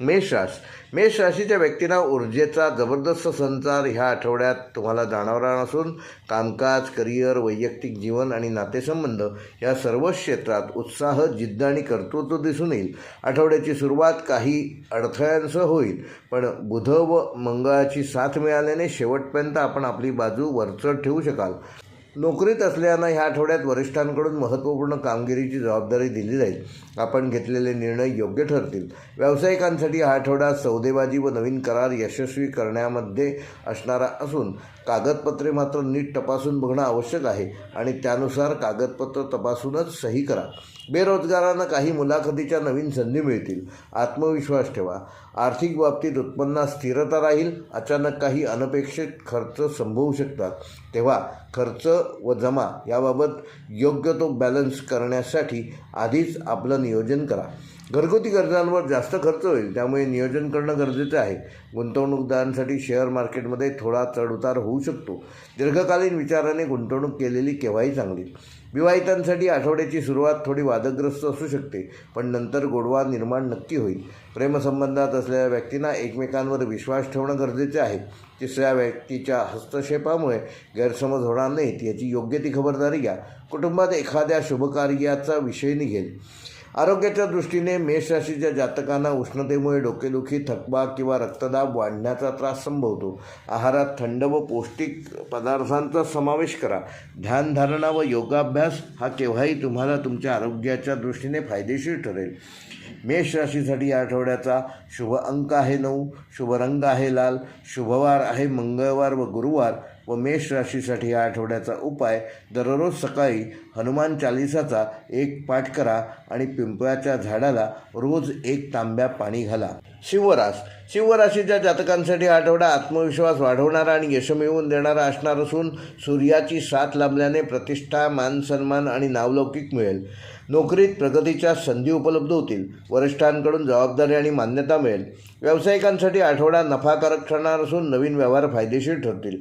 मेष रास मेष राशीच्या व्यक्तींना ऊर्जेचा जबरदस्त संचार ह्या आठवड्यात तुम्हाला जाणवणार असून कामकाज करिअर वैयक्तिक जीवन आणि नातेसंबंध या सर्व क्षेत्रात उत्साह जिद्द आणि कर्तृत्व दिसून येईल. आठवड्याची सुरुवात काही अडथळ्यांसह होईल पण बुध व मंगळाची साथ मिळाल्याने शेवटपर्यंत आपण आपली बाजू वरचढ ठेवू शकाल. नोकरीत असल्यानं ह्या आठवड्यात वरिष्ठांकडून महत्त्वपूर्ण कामगिरीची जबाबदारी दिली जाईल. आपण घेतलेले निर्णय योग्य ठरतील. व्यावसायिकांसाठी हा आठवडा सौदेबाजी व नवीन करार यशस्वी करण्यामध्ये असणारा असून कागदपत्रे मात्र नीट तपासून बघणं आवश्यक आहे आणि त्यानुसार कागदपत्र तपासूनच सही करा. बेरोजगारांना काही मुलाखतीच्या नवीन संधी मिळतील. आत्मविश्वास ठेवा. आर्थिक बाबतीत उत्पन्नात स्थिरता राहील. अचानक काही अनपेक्षित खर्च संभवू शकतात. तेव्हा खर्च व जमा याबाबत योग्य तो बॅलन्स करण्यासाठी आधीच आपलं नियोजन करा. घरगुती गरजांवर जास्त खर्च होईल त्यामुळे नियोजन करणं गरजेचं आहे. गुंतवणूकदारांसाठी शेअर मार्केटमध्ये थोडा चढउतार होऊ शकतो. दीर्घकालीन विचाराने गुंतवणूक केलेली केव्हाही चांगली. विवाहितांसाठी आठवड्याची सुरुवात थोडी वादग्रस्त असू शकते पण नंतर गोडवा निर्माण नक्की होईल. प्रेमसंबंधात असलेल्या व्यक्तींना एकमेकांवर विश्वास ठेवणं गरजेचे आहे. तिसऱ्या व्यक्तीच्या हस्तक्षेपामुळे गैरसमज होणार नाहीत याची योग्य ती खबरदारी घ्या. कुटुंबात एखाद्या शुभकार्याचा विषय निघेल. आरोग्याच्या दृष्टीने मेष राशीच्या जातकांना उष्णतेमुळे डोकेदुखी थकवा किंवा रक्तदाब वाढण्याचा त्रास संभवतो. आहारात थंड व पौष्टिक पदार्थांचा समावेश करा. ध्यानधारणा व योगाभ्यास हा केव्हाही तुम्हाला तुमच्या आरोग्याच्या दृष्टीने फायदेशीर ठरेल. मेष राशीसाठी या आठवड्याचा शुभ अंक आहे नऊ. शुभ रंग आहे लाल. शुभवार आहे मंगळवार व गुरुवार. व मेष राशीसाठी या आठवड्याचा उपाय दररोज सकाळी हनुमान चालिसाचा एक पाठ करा आणि पिंपळाच्या झाडाला रोज एक तांब्या पाणी घाला. शिवरास. शिवराशीच्या जातकांसाठी आठवडा आत्मविश्वास वाढवणारा आणि यश मिळवून देणारा असणार असून सूर्याची साथ लाभल्याने प्रतिष्ठा मान सन्मान आणि नावलौकिक मिळेल. नोकरीत प्रगतीच्या संधी उपलब्ध होतील. वरिष्ठांकडून जबाबदारी आणि मान्यता मिळेल. व्यावसायिकांसाठी आठवडा नफाकारक ठरणार असून नवीन व्यवहार फायदेशीर ठरतील.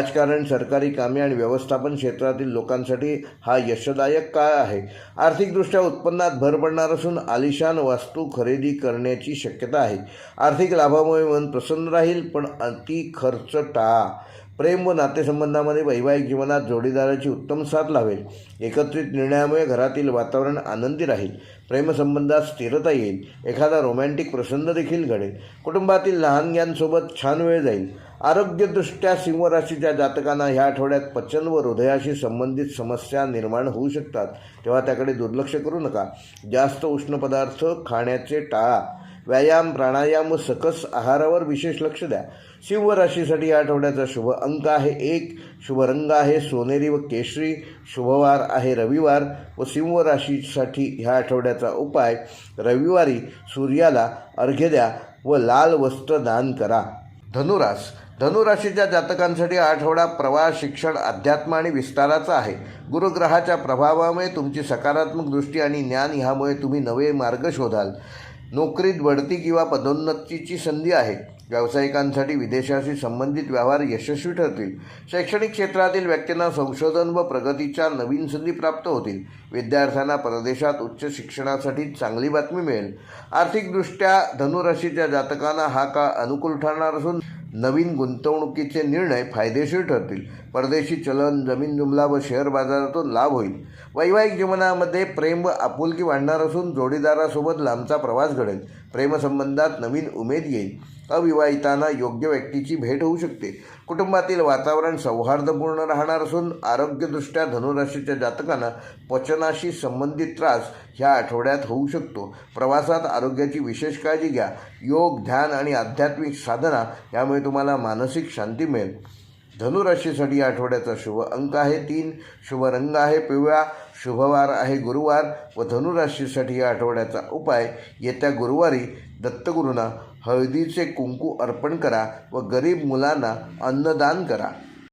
राजकारण सरकारी कामे आणि व्यवस्थापन क्षेत्रातील लोकांसाठी हा यशदायक काळ आहे. आर्थिकदृष्ट्या उत्पन्नात भर पडणार असून आलिशान वास्तू खरेदी करण्याची शक्यता आहे. आर्थिक लाभामुळे मन प्रसन्न राहील पण अति खर्च टाळा प्रेम व नातेसंबंधामध्ये वैवाहिक जीवनात जोडीदाराची उत्तम साथ लावेल. एकत्रित निर्णयामुळे घरातील वातावरण आनंदी राहील. प्रेमसंबंधात स्थिरता येईल. एखादा रोमॅन्टिक प्रसंग देखील घडेल. कुटुंबातील लहानग्यांसोबत छान वेळ जाईल. आरोग्यदृष्ट्या सिंहराशीच्या जातकांना ह्या आठवड्यात पचन व हृदयाशी संबंधित समस्या निर्माण होऊ शकतात. तेव्हा त्याकडे दुर्लक्ष करू नका. जास्त उष्ण पदार्थ खाण्याचे टाळा. व्यायाम प्राणायाम व सकस आहारावर विशेष लक्ष द्या. सिंह राशीसाठी या आठवड्याचा शुभ अंक आहे एक. शुभ रंग आहे सोनेरी व केशरी. शुभवार आहे रविवार व सिंह राशीसाठी ह्या आठवड्याचा उपाय रविवारी सूर्याला अर्घ्य द्या व लाल वस्त्र दान करा. धनुरास. धनुराशीच्या जातकांसाठी आठवडा प्रवास शिक्षण अध्यात्म आणि विस्ताराचा आहे. गुरुग्रहाच्या प्रभावामुळे तुमची सकारात्मक दृष्टी आणि ज्ञान ह्यामुळे तुम्ही नवे मार्ग शोधाल. नोकरीत बढती किंवा पदोन्नतीची संधी आहे. व्यावसायिकांसाठी विदेशाशी संबंधित व्यवहार यशस्वी ठरतील. शैक्षणिक क्षेत्रातील व्यक्तींना संशोधन व प्रगतीच्या नवीन संधी प्राप्त होतील. विद्यार्थ्यांना परदेशात उच्च शिक्षणासाठी चांगली बातमी मिळेल. आर्थिकदृष्ट्या धनुराशीच्या जातकांना हा काळ अनुकूल ठरणार असून नवीन गुंतवणुकीचे निर्णय फायदेशीर ठरतील. परदेशी चलन जमीन जुमला व शेअर बाजारातून लाभ होईल. वैवाहिक जीवनामध्ये प्रेम व आपुलकी वाढणार असून जोडीदारासोबत लांबचा प्रवास घडेल. प्रेमसंबंधात नवीन उमेद येईल. अविवाहितांना योग्य व्यक्तीची भेट होऊ शकते. कुटुंबातील वातावरण सौहार्दपूर्ण राहणार असून आरोग्यदृष्ट्या धनुराशीच्या जातकांना पचनाशी संबंधित त्रास ह्या आठवड्यात होऊ शकतो. प्रवासात आरोग्याची विशेष काळजी घ्या. योग ध्यान आणि आध्यात्मिक साधना यामुळे तुम्हाला मानसिक शांती मिळेल. धनुराशीसाठी आठवड्याचा शुभ अंक आहे. तीन शुभ रंग आहे. पिवळा शुभवार आहे. गुरुवार व धनुराशीसाठी या आठवड्याचा उपाय. येत्या गुरुवारी दत्तगुरूंना हळदीचे कुंकू अर्पण करा व गरीब मुलांना अन्नदान करा.